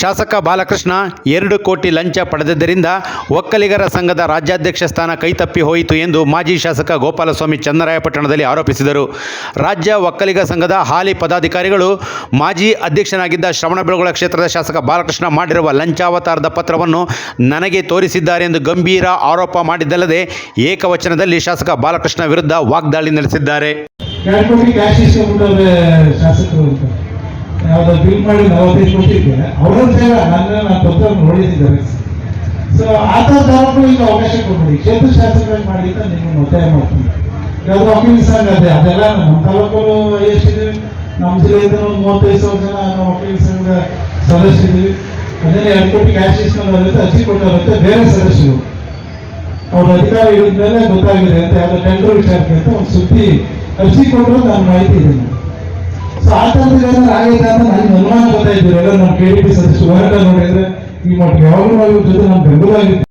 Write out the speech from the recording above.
ಶಾಸಕ ಬಾಲಕೃಷ್ಣ ಎರಡು ಕೋಟಿ ಲಂಚ ಪಡೆದಿದ್ದರಿಂದ ಒಕ್ಕಲಿಗರ ಸಂಘದ ರಾಜ್ಯಾಧ್ಯಕ್ಷ ಸ್ಥಾನ ಕೈತಪ್ಪಿ ಹೋಯಿತು ಎಂದು ಮಾಜಿ ಶಾಸಕ ಗೋಪಾಲಸ್ವಾಮಿ ಚನ್ನರಾಯಪಟ್ಟಣದಲ್ಲಿ ಆರೋಪಿಸಿದರು. ರಾಜ್ಯ ಒಕ್ಕಲಿಗ ಸಂಘದ ಹಾಲಿ ಪದಾಧಿಕಾರಿಗಳು ಮಾಜಿ ಅಧ್ಯಕ್ಷನಾಗಿದ್ದ ಶ್ರವಣಬೆಳಗೊಳ ಕ್ಷೇತ್ರದ ಶಾಸಕ ಬಾಲಕೃಷ್ಣ ಮಾಡಿರುವ ಲಂಚಾವತಾರದ ಪತ್ರವನ್ನು ನನಗೆ ತೋರಿಸಿದ್ದಾರೆ ಎಂದು ಗಂಭೀರ ಆರೋಪ ಮಾಡಿದ್ದಲ್ಲದೆ ಏಕವಚನದಲ್ಲಿ ಶಾಸಕ ಬಾಲಕೃಷ್ಣ ವಿರುದ್ಧ ವಾಗ್ದಾಳಿ ನಡೆಸಿದ್ದಾರೆ. ಯಾವ್ದೋ ಬಿಲ್ ಮಾಡಿ ನಲವತ್ತೈದು ಕೋಟಿ ಇದೆ ಅವರ ಸೇವೆ ನನ್ನ ನಾನು ಪತ್ರ ನೋಡಿದ್ದಾರೆ ಸೊ ಆ ಥರದವ್ರಿಗೂ ಈಗ ಅವಕಾಶ ಕೊಡ್ಬೇಡಿ. ಕ್ಷೇತ್ರ ಶಾಸಕರಾಗಿ ಮಾಡಿ ಅಂತ ನಿಮ್ಮನ್ನು ಒತ್ತಾಯ ಮಾಡ್ತೀನಿ. ಯಾವ್ದು ವಕೀಲ ಸಂಘ ಅದೇ, ಅದೆಲ್ಲ ನಮ್ಮ ತಾಲೂಕಲ್ಲೂ ಎಷ್ಟಿದೆ ನಮ್ಮ ಜಿಲ್ಲೆಯಿಂದ ಒಂದು ಮೂವತ್ತೈದು ಸಾವಿರ ಜನ ನಮ್ಮ ವಕೀಲ ಸಂಘದ ಸದಸ್ಯರಿದ್ದೀವಿ. ಅದೇ ಎರಡು ಕೋಟಿ ಕ್ಯಾಶ್ ಇಸ್ಕೊಂಡವ್ರಂತೆ ಅರ್ಜಿ ಕೊಟ್ಟಾಗುತ್ತೆ ಬೇರೆ ಸದಸ್ಯರು. ಅವ್ರ ಅಧಿಕಾರ ಇಳಿದ್ಮೇಲೆ ಗೊತ್ತಾಗಿದೆ ಅಂತ, ಯಾವುದೋ ಟೆಂಡರ್ ವಿಚಾರಕ್ಕೆ ಅಂತ ಒಂದು ಸುದ್ದಿ ಅರ್ಜಿ ಕೊಟ್ಟರು ನಾನು ಮಾಹಿತಿ ಇದೆ ಸೊ ಆ ಥರದ್ದು ಏನಾದ್ರು ಗೊತ್ತಾಯ್ತು ನಮ್ಮ ಕೆ ಸದಸ್ಯರು ನೋಡಿದ್ರೆ ಈ ಮಟ್ಟ ಅವ್ರ ಜೊತೆ ನಮ್ಮ ಬೆಂಬಲ